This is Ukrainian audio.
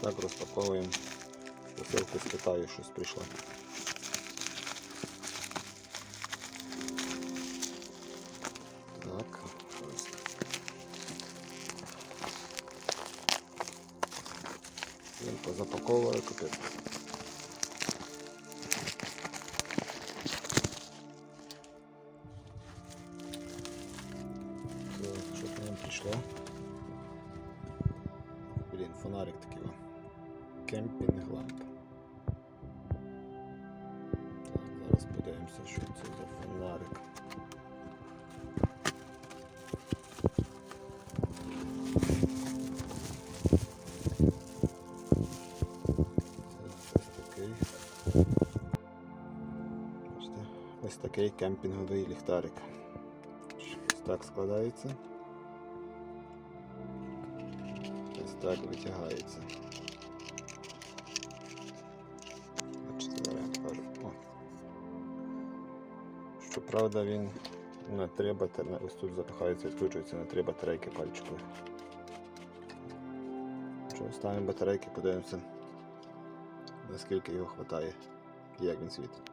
Так, розпаковуємо посилку з Китаю, щось прийшло. Так, ось. Він позапаковували капець. Так, що к нам прийшло? Блін, фонарик такий. Кемпінг ламп. Зараз подивимося, що це за фонарик. Ось такий кемпінговий ліхтарик. Ось так складається. Ось так витягається. Щоправда, він на три батареї, ось тут запихається, відкручується на три батарейки пальчикові. Що, ставимо батарейки, подивимося, наскільки його вистачає і як він світить.